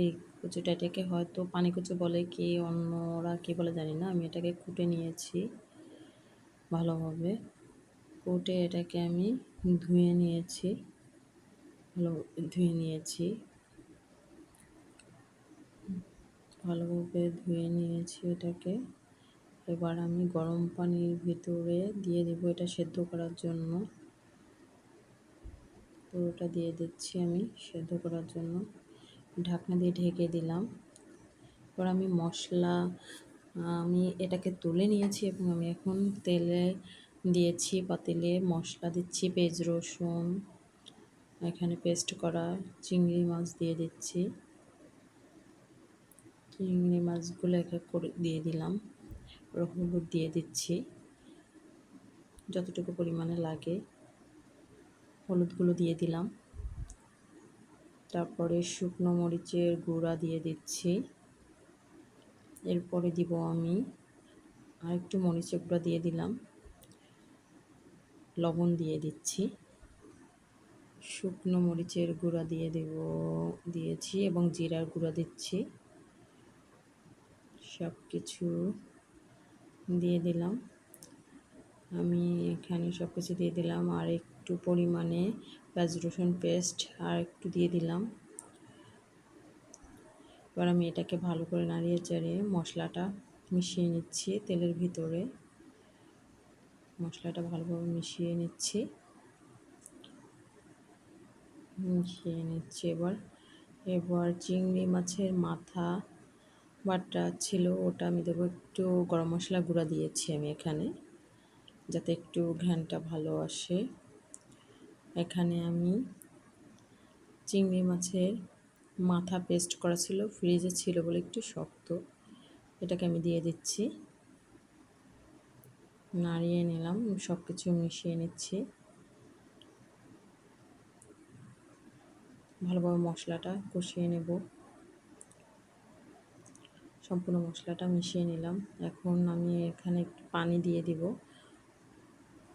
এই কচুটা এটাকে হয়তো পানি কচু বলে কি অন্যরা কি বলে জানি না, আমি এটাকে কুটে নিয়েছি ভালোভাবে। কুটে এটাকে আমি ধুয়ে নিয়েছি, ভালো ধুয়ে নিয়েছি। ভালোভাবে ধুয়ে নিয়েছি এটাকে। এবার আমি গরম পানির ভিতরে দিয়ে দেব এটা সেদ্ধ করার জন্য। পুরোটা দিয়ে দিচ্ছি আমি সেদ্ধ করার জন্য। ঢাকনা দিয়ে ঢেকে দিলাম। এবার আমি মশলা, আমি এটাকে তুলে নিয়েছি এবং আমি এখন তেলে দিয়েছি পাতিলে মশলা দিচ্ছি পেঁয়াজ, রসুন, এখানে পেস্ট করা চিংড়ি মাছ দিয়ে দিচ্ছি। চিংড়ি মাছগুলো এক এক করে দিয়ে দিলাম হলুদ দিয়ে দিচ্ছি, যতটুকু পরিমাণে লাগে। হলুদগুলো দিয়ে দিলাম। তারপরে শুকনো মরিচের গুঁড়া দিয়ে দিচ্ছি। এরপরে দিব আমি আরেকটু মরিচের গুঁড়া দিয়ে দিলাম। লবণ দিয়ে দিচ্ছি। শুকনো মরিচের গুঁড়া দিয়ে দেব, দিয়েছি এবং জিরার গুঁড়া দিচ্ছি। সব কিছু দিয়ে দিলাম। আমি এখানে সব কিছু দিয়ে দিলাম আর একটু পরিমাণে পেঁয়াজ, রসুন পেস্ট আর একটু দিয়ে দিলাম। এবার আমি এটাকে ভালো করে নাড়িয়ে চাড়িয়ে মশলাটা মিশিয়ে নিচ্ছি তেলের ভিতরে। মশলাটা ভালোভাবে মিশিয়ে নিচ্ছি। মিশিয়ে নিচ্ছি এবার। এবার চিংড়ি মাছের মাথা বাটা ছিল ওটা আমি দেবো একটু গরম মশলা গুঁড়া দিয়েছি আমি এখানে। যাতে একটু ঘ্যানটা ভালো আসে। এখানে আমি চিংড়ি মাছের মাথা পেস্ট করা ছিল ফ্রিজে ছিল বলে একটু শক্ত। এটাকে আমি দিয়ে দিচ্ছি। নাড়িয়ে নিলাম সব কিছু মিশিয়ে নিচ্ছি। ভালোভাবে মশলাটা কষিয়ে নেব। সম্পূর্ণ মশলাটা মিশিয়ে নিলাম। এখন আমি এখানে একটু পানি দিয়ে দিব।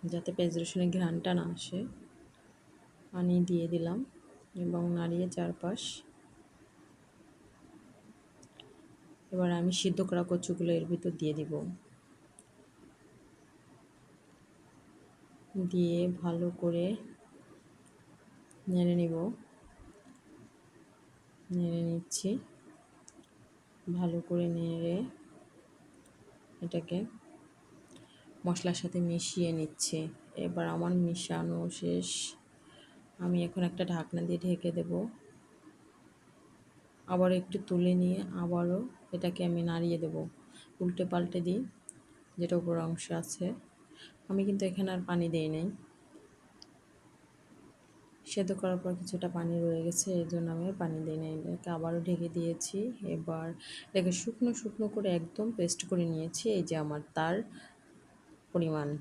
যাতে পেঁয়াজ রসুনের ঘ্রানটা না আসে। পানি দিয়ে দিলাম এবং নাড়িয়ে চারপাশ। এবার আমি সিদ্ধ করা কচুগুলো এর ভিতর দিয়ে দিব। দিয়ে ভালো করে নেড়ে নিব। নেড়ে নিচ্ছি। ভালো করে নেড়ে এটাকে মশলার সাথে মিশিয়ে নিচ্ছে। এবার আমার মিশানো শেষ। আমি এখন একটা ঢাকনা দিয়ে ঢেকে দেব। আবার একটু তুলে নিয়ে আবারও এটাকে আমি নাড়িয়ে দেব। উল্টে পাল্টে দিই, যেটা উপর অংশ আছে। আমি কিন্তু এখানে আর পানি দিই নাই। সেদ্ধ করার পর কিছুটা পানি রয়ে গেছে, এই জন্য আমি পানি দিই নাই। এটাকে আবারও ঢেকে দিয়েছি। এবার এটাকে শুকনো শুকনো করে একদম পেস্ট করে নিয়েছি। এই যে আমার তার পরিমাণ।